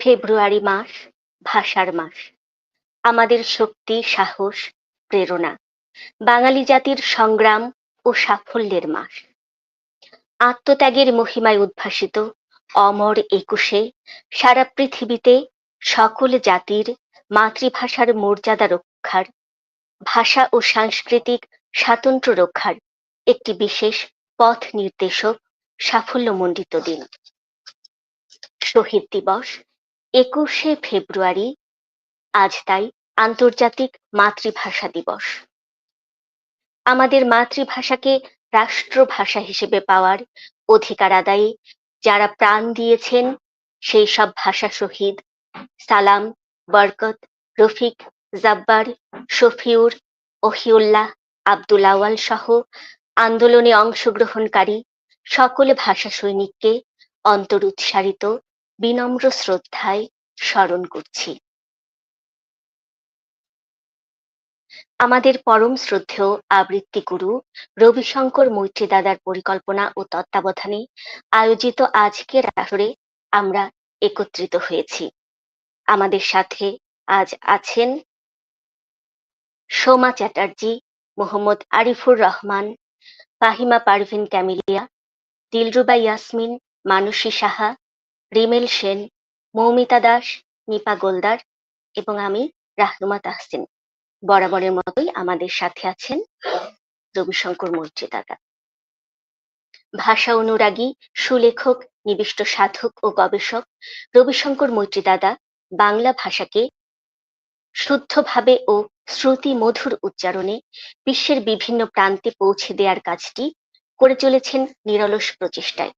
ফেব্রুয়ারি মাস, ভাষার মাস। আমাদের শক্তি, সাহস, প্রেরণা। বাঙালি জাতির সংগ্রাম ও সাফল্যের মাস। আত্মত্যাগের মহিমায় উদ্ভাসিত অমর একুশে সারা পৃথিবীতে সকল জাতির মাতৃভাষার মর্যাদা রক্ষার, ভাষা ও সাংস্কৃতিক স্বাতন্ত্র্য রক্ষার একটি বিশেষ পথ নির্দেশক সাফল্যমণ্ডিত দিন। শহীদ দিবস একুশে ফেব্রুয়ারি, আজ তাই আন্তর্জাতিক মাতৃভাষা দিবস। আমাদের মাতৃভাষাকে রাষ্ট্রভাষা হিসেবে পাওয়ার অধিকার আদায়ে যারা প্রাণ দিয়েছেন, সেই সব ভাষা শহীদ সালাম, বরকত, রফিক, জাব্বার, শফিউর, ওহিউল্লাহ, আব্দুল আওয়াল সহ আন্দোলনে অংশগ্রহণকারী সকল ভাষা সৈনিককে অন্তর উৎসারিত বিনম্র শ্রদ্ধায় স্মরণ করছি। আমাদের পরম শ্রদ্ধেয় আবৃত্তি গুরু রবিশঙ্কর মৈত্রী দাদার পরিকল্পনা ও তত্ত্বাবধানে আয়োজিত আজকের আসরে আমরা একত্রিত হয়েছি। আমাদের সাথে আজ আছেন সোমা চ্যাটার্জি, মোহাম্মদ আরিফুর রহমান, ফাহিমা পারভিন ক্যামিলিয়া, দিলরুবা ইয়াসমিন, মানসী সাহা রিমেল সেন, মৌমিতা দাস, নিপা গোলদার এবং আমি রাহনুমা তাহসিন। বরাবরের মতোই আমাদের সাথে আছেন রবিশঙ্কর মৈত্রী ভাষা অনুরাগী, সুলেখক, নিবিষ্ট সাধক ও গবেষক রবিশঙ্কর মৈত্রী দাদা বাংলা ভাষাকে শুদ্ধভাবে ও শ্রুতি মধুর উচ্চারণে বিশ্বের বিভিন্ন প্রান্তে পৌঁছে দেওয়ার কাজটি করে চলেছেন নিরলস প্রচেষ্টায়।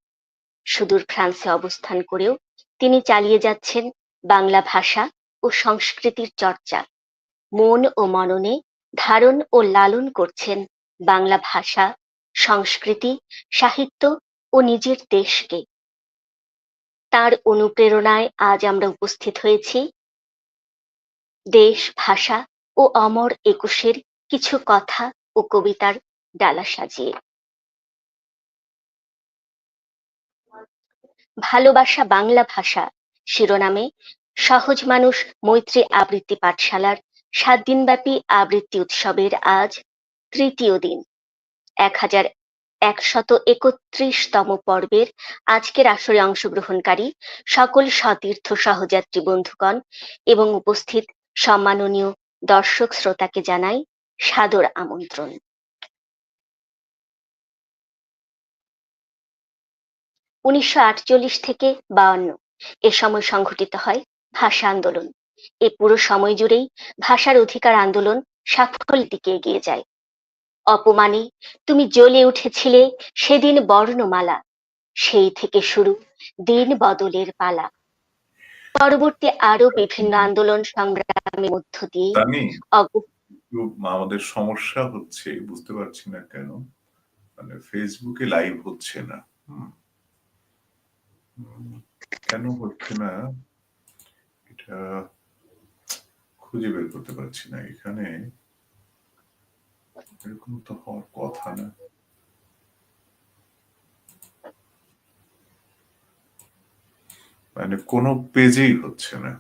সুদূর ফ্রান্সে অবস্থান করেও তিনি চালিয়ে যাচ্ছেন বাংলা ভাষা ও সংস্কৃতির চর্চা। মন ও মননে ধারণ ও লালন করছেন বাংলা ভাষা, সংস্কৃতি, সাহিত্য ও নিজের দেশকে। তার অনুপ্রেরণায় আজ আমরা উপস্থিত হয়েছি। দেশ, ভাষা ও অমর একুশের কিছু কথা ও কবিতার ডালা সাজিয়ে। ভালোবাসা বাংলা ভাষা। শিরোনামে, সহজ মানুষ মৈত্রী আবৃত্তি পাঠশালার সাত দিনব্যাপী আবৃত্তি উৎসবের আজ তৃতীয় দিন। এক হাজার একশত একত্রিশতম পর্বের আজকের আসরে অংশগ্রহণকারী সকল সতীর্থ সহযাত্রী বন্ধুগণ এবং উপস্থিত সম্মাননীয় দর্শক শ্রোতাকে জানাই সাদর আমন্ত্রণ। উনিশশো আটচল্লিশ থেকে বায়ান্ন। এ সময় সংঘটিত হয় ভাষা আন্দোলন। এ পুরো সময় জুড়েই ভাষার অধিকার আন্দোলন সাফল্যের দিকে এগিয়ে যায়। অপমানে তুমি জ্বলে উঠেছিলে সেদিন বর্ণমালা। সেই থেকে শুরু দিন বদলের পালা। পরবর্তী আরও বিভিন্ন আন্দোলন সংগ্রামের মধ্য দিয়ে আমাদের সমস্যা হচ্ছে বুঝতে পারছি না কেন। মানে ফেসবুকে লাইভ হচ্ছে না। কেন হচ্ছে না? এটা খুঁজে বের করতে পারছি না এখানে। এরকম তো হওয়ার কথা না। মানে কোনো পেজেই হচ্ছে না।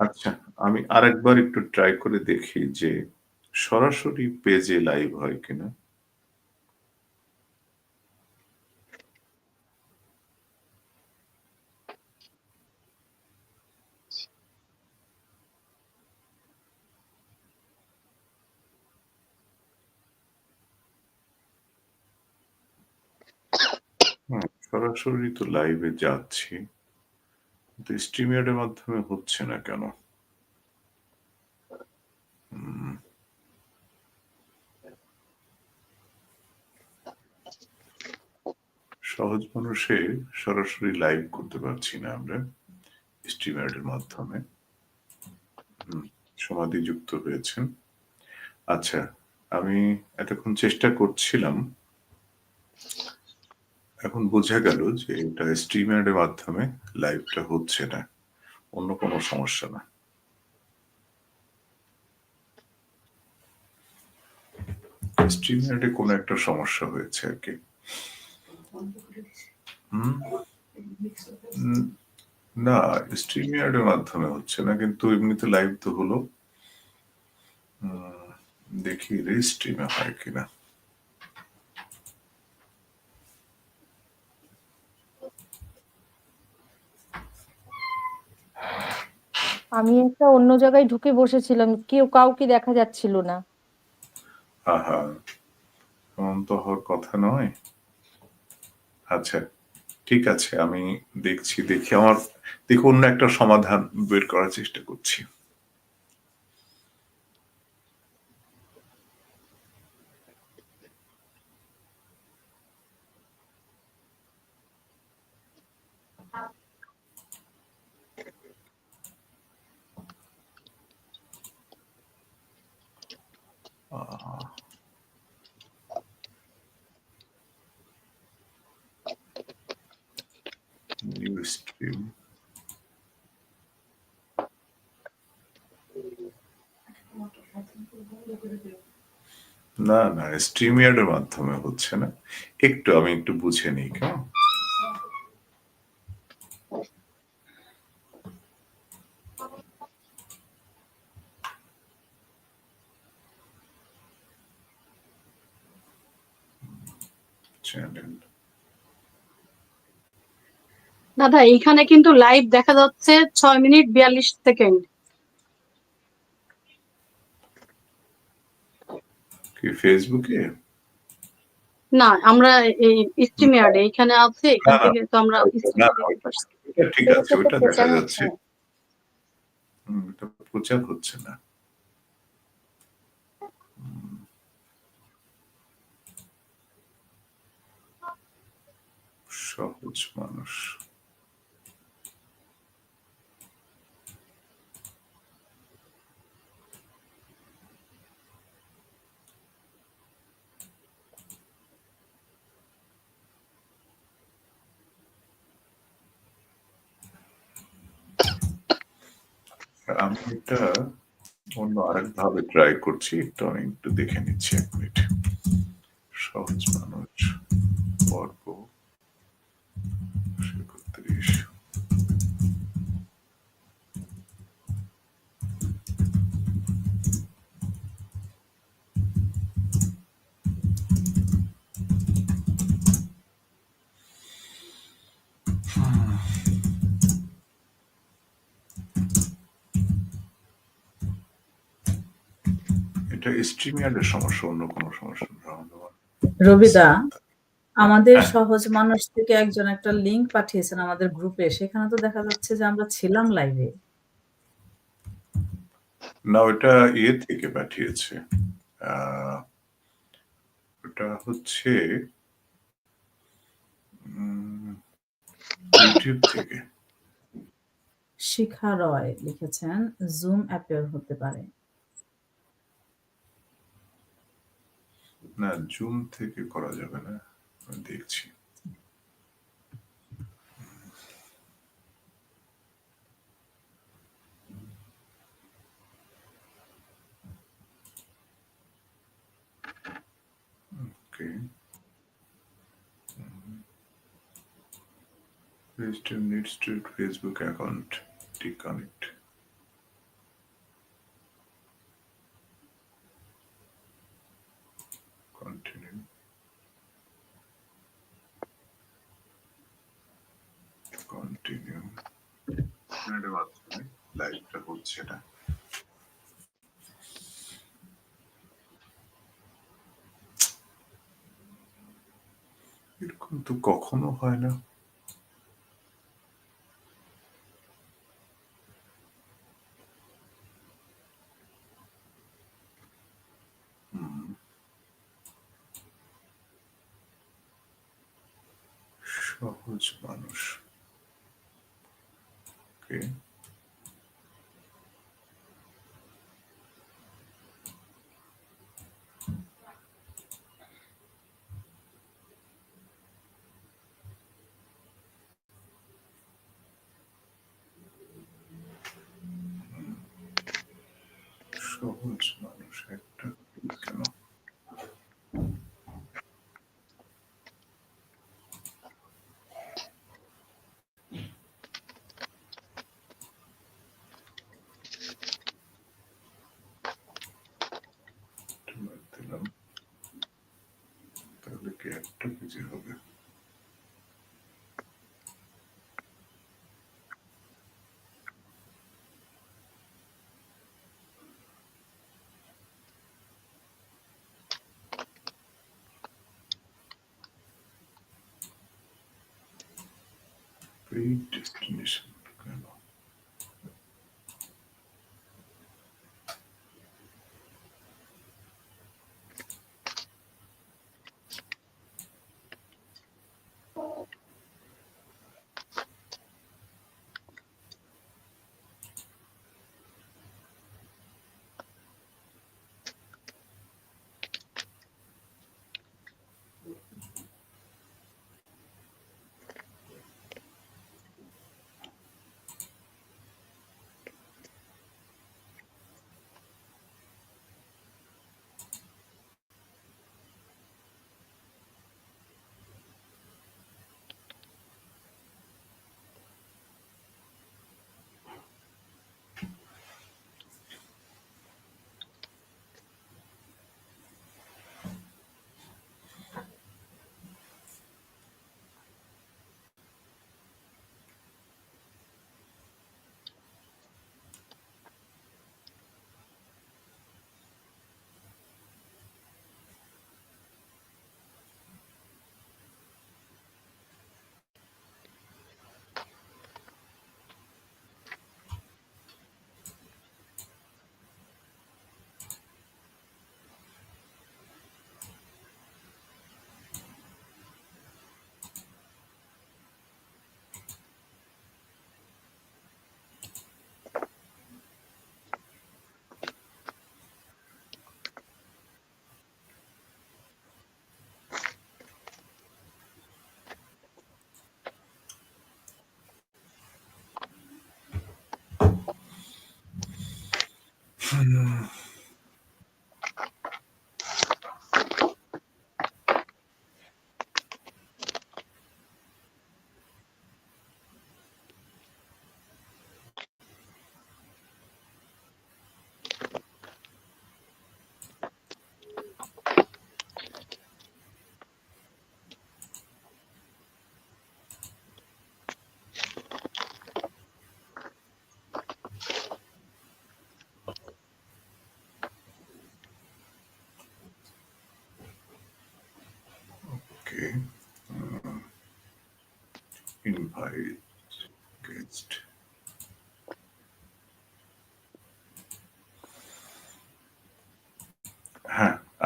আচ্ছা আমি আরেকবার একটু ট্রাই করে দেখি যে সরাসরি পেজে লাইভ হয় কিনা? সরাসরি তো লাইভে যাচ্ছি। কিন্তু মাধ্যমে হচ্ছে না কেন? সহজ মানুষে সরাসরি লাইভ করতে পারছি না আমরা স্ট্রিমিয়ারের মাধ্যমে। সমাধি যুক্ত হয়েছেন। আচ্ছা আমি এতক্ষণ চেষ্টা করছিলাম। এখন বোঝা গেল যে এটা স্ট্রিমারের মাধ্যমে লাইভটা হচ্ছে না। অন্য কোনো সমস্যা না। স্ট্রিমিয়ার্ডে কোনো একটা সমস্যা হয়েছে আর কি। না স্ট্রিমিয়ার্ডের মাধ্যমে হচ্ছে না কিন্তু এমনিতে লাইভ তো হলো। দেখি রেস্ট্রিমে হয় কিনা। আমি একটা অন্য জায়গায় ঢুকে বসেছিলাম কেউ কাউকে দেখা যাচ্ছিল না। আহা এমন তো হওয়ার কথা নয়। আচ্ছা ঠিক আছে, আমি দেখছি, দেখি, আমার, দেখি অন্য একটা সমাধান বের করার চেষ্টা করছি আহ, স্ট্রিম না না স্ট্রিমিয়ার্ডের মাধ্যমে হচ্ছে না। একটু আমি একটু বুঝে নিই কেমন? দাদা এইখানে কিন্তু লাইভ দেখা যাচ্ছে ছয় মিনিট বিয়াল্লিশ সেকেন্ড। কি ফেসবুকে না আমরা এই স্ট্রিমিয়ার্ডে এখানে আছে এখান। থেকে তো আমরা ঠিক আছে ওইটা দেখা যাচ্ছে। প্রচার হচ্ছে না। সহজ মানুষ। আমি এটা অন্য আরেক ভাবে ট্রাই করছি একটু আমি একটু দেখে নিচ্ছি এক মিনিট সহজ মানুষ এটা স্ট্রিমিয়ারের সমস্যা অন্য কোনো সমস্যা রবিদা আমাদের হ্যাঁ। সহজ মানুষ থেকে একজন একটা লিংক পাঠিয়েছেন আমাদের গ্রুপে সেখানে তো দেখা যাচ্ছে যে আমরা ছিলাম লাইভে না ওটা ইয়ে থেকে পাঠিয়েছে। ওটা হচ্ছে ইউটিউব থেকে। শিখা রয় লিখেছেন জুম অ্যাপের হতে পারে। না জুম থেকে করা যাবে না দেখছি Register needs to Facebook account deconnect. মিনিটের মাধ্যমে লাইভটা হচ্ছে না এরকম তো কখনো হয় না হুম। সহজ মানুষ ওকে সহজ মানুষ একটা কেন? predestination destination কেন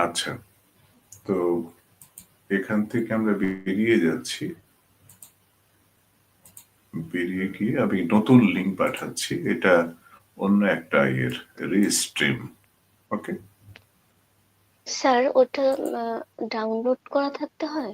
আচ্ছা তো এখান থেকে আমরা বেরিয়ে যাচ্ছি। বেরিয়ে গিয়ে আমি নতুন লিঙ্ক পাঠাচ্ছি, এটা অন্য একটা ইয়ের রিস্ট্রিম ওকে স্যার ওটা ডাউনলোড করা থাকতে হয়?